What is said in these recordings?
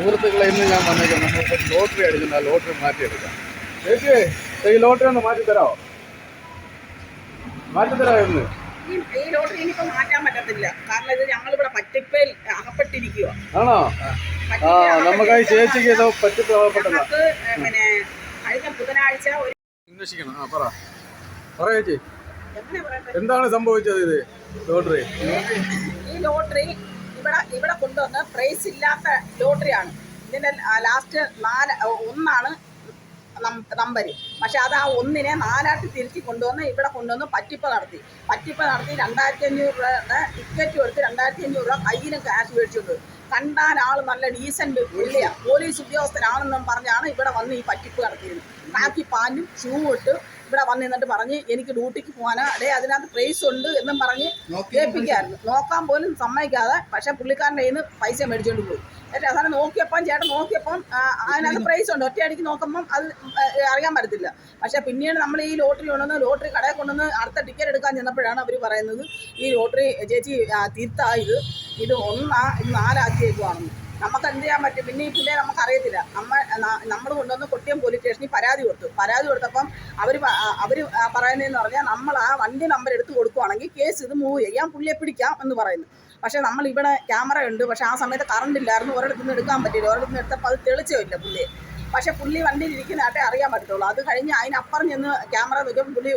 സുഹൃത്തുക്കളെ ഇന്ന് ഞാൻ വന്നേക്കാം നമുക്ക് ലോട്ടറി അടിക്കുന്ന ആ ലോട്ടറി മാറ്റിയെടുക്കാം. ചേച്ചി ഈ ലോട്ടറി ഒന്ന് മാറ്റി തരാമോ മാറ്റി തരാമോ ഇന്ന്? ഈ ലോട്ടറി ഇനിയിപ്പോ മാറ്റാൻ പറ്റത്തില്ല. കാരണം ഇത് ഞങ്ങളിവിടെ പറ്റിപ്പേൽ അകപ്പെട്ടിരിക്കുക ആണോ? ആ നമുക്ക് ഈ ചേച്ചിക്ക് ഇത് പറ്റിപ്പോകപ്പെട്ടതാ ഞങ്ങൾക്ക് പിന്നെ കഴിഞ്ഞ ബുധനാഴ്ച ഒരു അന്വേഷിക്കണം. ആ പറ. പറ ചേച്ചി. എന്താണ് സംഭവിച്ചത് ഇത്? ലോട്ടറി. ഈ ലോട്ടറി ഇവിടെ ഇവിടെ കൊണ്ടുവന്ന് പ്രൈസ് ഇല്ലാത്ത ലോട്ടറിയാണ് ഇതിന്റെ ലാസ്റ്റ് നാല് ഒന്നാണ് നമ്പർ പക്ഷെ അത് ആ ഒന്നിനെ നാലാട്ട് തിരിച്ച് കൊണ്ടുവന്ന് ഇവിടെ കൊണ്ടുവന്ന് പറ്റിപ്പ് നടത്തി. പറ്റിപ്പ് നടത്തി രണ്ടായിരത്തി അഞ്ഞൂറ് രൂപയുടെ ടിക്കറ്റ് കൊടുത്ത് രണ്ടായിരത്തി അഞ്ഞൂറ് രൂപ കയ്യിലും ക്യാഷ് മേടിച്ചുകൊണ്ട് കണ്ടാൽ ആൾ നല്ല ഡീസന്റ് പുള്ളിയാണ് പോലീസ് ഉദ്യോഗസ്ഥരാണെന്നും പറഞ്ഞാണ് ഇവിടെ വന്ന് ഈ പറ്റിപ്പ് നടത്തിയത് കാക്കി പാനും ഷൂ ഇട്ട് ഇവിടെ വന്ന് നിന്നിട്ട് പറഞ്ഞ് എനിക്ക് ഡ്യൂട്ടിക്ക് പോകാനാ അടേ അതിനകത്ത് പ്രൈസ് ഉണ്ട് എന്നും പറഞ്ഞ് കേൾപ്പിക്കായിരുന്നു നോക്കാൻ പോലും സമ്മതിക്കാതെ പക്ഷെ പുള്ളിക്കാരന്റെ കയ്യിൽ നിന്ന് പൈസ മേടിച്ചുകൊണ്ട് പോയി. എന്നിട്ട് അവസാനം നോക്കിയപ്പം ചേട്ടൻ നോക്കിയപ്പം അതിനകത്ത് പ്രൈസ് ഉണ്ട്. ഒറ്റയടിക്ക് നോക്കുമ്പം അത് അറിയാൻ പറ്റത്തില്ല. പക്ഷെ പിന്നീട് നമ്മൾ ഈ ലോട്ടറി കൊണ്ടുവന്ന് ലോട്ടറി കടയിൽ കൊണ്ടുവന്ന് അടുത്ത ടിക്കറ്റ് എടുക്കാൻ ചെന്നപ്പോഴാണ് അവർ പറയുന്നത് ഈ ലോട്ടറി ചേച്ചി തീർത്തായത് ഇത്. ഒന്നാ ഇത് നാലാക്കിയേക്കുവാണെന്ന് നമുക്ക് എന്ത് ചെയ്യാൻ പറ്റും? പിന്നെ ഈ പിള്ളേർ നമുക്ക് അറിയത്തില്ല നമ്മൾ നമ്മൾ കൊണ്ടുവന്ന് കൊട്ടിയം പോലീസ് സ്റ്റേഷനിൽ പരാതി കൊടുത്തു. പരാതി കൊടുത്തപ്പം അവർ അവർ പറയുന്നതെന്ന് പറഞ്ഞാൽ നമ്മൾ ആ വണ്ടി നമ്പർ എടുത്ത് കൊടുക്കുവാണെങ്കിൽ കേസ് ഇത് മൂവ് ചെയ്യാം പുള്ളിയെ പിടിക്കാം എന്ന് പറയുന്നു. പക്ഷേ നമ്മൾ ഇവിടെ ക്യാമറ ഉണ്ട്. പക്ഷേ ആ സമയത്ത് കറണ്ട് ഇല്ലായിരുന്നു. ഒരിടത്തു നിന്ന് എടുക്കാൻ പറ്റില്ല ഒരിടത്തു നിന്ന് എടുത്തപ്പോൾ അത് തെളിച്ചില്ല പുള്ളിയെ. പക്ഷേ പുള്ളി വണ്ടിയിൽ ഇരിക്കുന്നതായിട്ടേ അറിയാൻ പറ്റത്തുള്ളൂ. അത് കഴിഞ്ഞ് അതിനപ്പുറം ചെന്ന് ക്യാമറ നോക്കിയപ്പോൾ പുള്ളി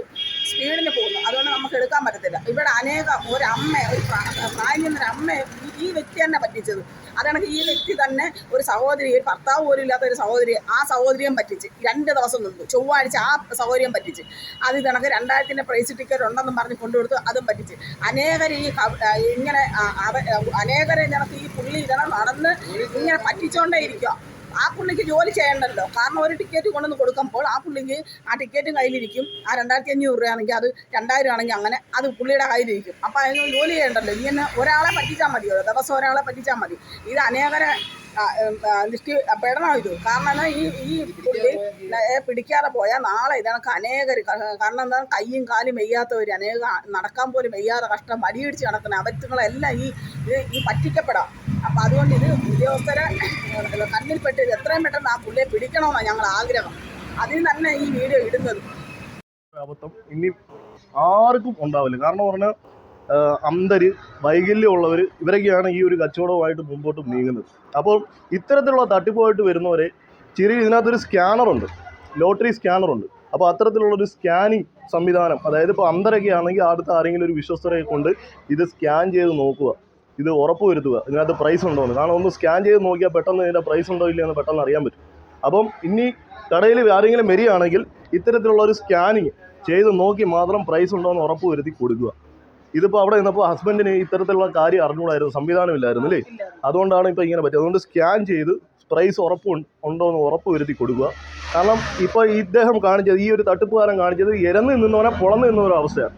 സ്പീഡിന് പോകുന്നു. അതുകൊണ്ട് നമുക്ക് എടുക്കാൻ പറ്റത്തില്ല. ഇവിടെ അനേകം ഒരു അമ്മ ഒരു പ്രാ- പ്രായം ചെന്നൊരു വ്യക്തി തന്നെ പറ്റിച്ചത്. അതാണെങ്കിൽ ഈ വ്യക്തി തന്നെ ഒരു സഹോദരി ഒരു ഭർത്താവ് പോലും ഇല്ലാത്ത ഒരു സഹോദരി ആ സഹോദരിയും പറ്റിച്ച് രണ്ട് ദിവസം നിന്നു ചൊവ്വാഴ്ച ആ സഹോദരിയും പറ്റിച്ച്. അത് ഇതണക്ക് രണ്ടായിരത്തിന്റെ പ്രൈസ് ടിക്കറ്റ് ഉണ്ടെന്നും പറഞ്ഞ് കൊണ്ടുകൊടുത്തു അതും പറ്റിച്ച്. അനേകർ ഈ ഇങ്ങനെ അനേകരെ ഞങ്ങൾക്ക് ഈ പുള്ളി ഇതണം നടന്ന് ഇങ്ങനെ പറ്റിച്ചോണ്ടേ ഇരിക്കുക ആ പുള്ളിക്ക് ജോലി ചെയ്യണ്ടല്ലോ. കാരണം ഒരു ടിക്കറ്റ് കൊണ്ടുവന്ന് കൊടുക്കുമ്പോൾ ആ പുള്ളിക്ക് ആ ടിക്കറ്റും കയ്യിലിരിക്കും. ആ രണ്ടായിരത്തി അഞ്ഞൂറ് രൂപയാണെങ്കിൽ അത് രണ്ടായിരം ആണെങ്കിൽ അങ്ങനെ അത് പുള്ളിയുടെ കയ്യിലിരിക്കും. അപ്പോൾ അതിന് ജോലി ചെയ്യണ്ടല്ലോ. ഇങ്ങനെ ഒരാളെ പറ്റിച്ചാൽ മതിയോ ദിവസം ഒരാളെ പറ്റിച്ചാൽ മതി. ഇത് അനേകരെ ലിസ്റ്റ് പെടണം ഇത്. കാരണം ഈ ഈ പുള്ളി പിടിക്കാതെ പോയാൽ നാളെ ഇതണക്ക് അനേകർ കാരണം എന്താ കയ്യും കാലും വെയ്യാത്തവർ അനേക നടക്കാൻ പോലും വെയ്യാതെ കഷ്ടം. വടിയിടിച്ച് നടക്കുന്ന അവറ്റുകളെല്ലാം ഈ ഈ പറ്റിക്കപ്പെടാം. അപ്പം അതുകൊണ്ട് ഇത് ഉദ്യോഗസ്ഥരെ ഏഹ്, കണ്ണിൽപ്പെട്ട് എത്രയും പെട്ടെന്ന് ആ പുള്ളിയെ പിടിക്കണമെന്നാണ് ഞങ്ങൾ ആഗ്രഹം. അതിന് തന്നെ ഈ വീഡിയോ ഇടുന്നത്. ഇനി ആർക്കും ഉണ്ടാവില്ല. കാരണം പറഞ്ഞാൽ അന്ധര് വൈകല്യമുള്ളവർ ഇവരൊക്കെയാണ് ഈ ഒരു കച്ചവടവുമായിട്ട് മുമ്പോട്ട് നീങ്ങുന്നത്. അപ്പോൾ ഇത്തരത്തിലുള്ള തട്ടിപ്പുമായിട്ട് വരുന്നവരെ ചെറിയ ഇതിനകത്തൊരു സ്കാനറുണ്ട്. ലോട്ടറി സ്കാനറുണ്ട്. അപ്പോൾ അത്തരത്തിലുള്ളൊരു സ്കാനിങ് സംവിധാനം അതായത് ഇപ്പോൾ അന്ധരൊക്കെ ആണെങ്കിൽ അടുത്ത ആരെങ്കിലും ഒരു വിശ്വസ്തരെ കൊണ്ട് ഇത് സ്കാൻ ചെയ്ത് നോക്കുക. ഇത് ഉറപ്പ് വരുത്തുക. ഇതിനകത്ത് പ്രൈസ് ഉണ്ടോ എന്ന്. കാരണം ഒന്ന് സ്കാൻ ചെയ്ത് നോക്കിയാൽ പെട്ടെന്ന് ഇതിന്റെ പ്രൈസ് ഉണ്ടോ ഇല്ലയോ എന്ന് പെട്ടെന്ന് അറിയാൻ പറ്റും. അപ്പം ഇനി കടയിൽ ആരെങ്കിലും വരികയാണെങ്കിൽ ഇത്തരത്തിലുള്ള ഒരു സ്കാനിങ് ചെയ്ത് നോക്കി മാത്രം പ്രൈസ് ഉണ്ടോ എന്ന് ഉറപ്പ് വരുത്തി കൊടുക്കുക. ഇതിപ്പോൾ അവിടെ നിന്നപ്പോൾ ഹസ്ബൻഡിന് ഇത്തരത്തിലുള്ള കാര്യം അറിഞ്ഞുകൂടായിരുന്നു. സംവിധാനമില്ലായിരുന്നു അല്ലേ? അതുകൊണ്ടാണ് ഇപ്പോൾ ഇങ്ങനെ പറ്റിയത്. അതുകൊണ്ട് സ്കാൻ ചെയ്ത് പ്രൈസ് ഉറപ്പ് ഉണ്ടോ എന്ന് ഉറപ്പ് വരുത്തി കൊടുക്കുക. കാരണം ഇപ്പോൾ ഇദ്ദേഹം കാണിച്ചത് ഈ ഒരു തട്ടിപ്പുകാരൻ കാണിച്ചത് ഇരന്ന് നിന്നവനെ പുളന്ന് നിന്ന ഒരു അവസ്ഥയാണ്.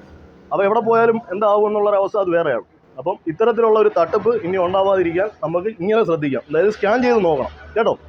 അപ്പോൾ എവിടെ പോയാലും എന്താവും എന്നുള്ളൊരു അത് വേറെയാണ്. അപ്പം ഇത്തരത്തിലുള്ള ഒരു തട്ടിപ്പ് ഇനി ഉണ്ടാവാതിരിക്കാൻ നമുക്ക് ഇങ്ങനെ ശ്രദ്ധിക്കാം. അതായത് സ്കാൻ ചെയ്ത് നോക്കണം. കേട്ടോ?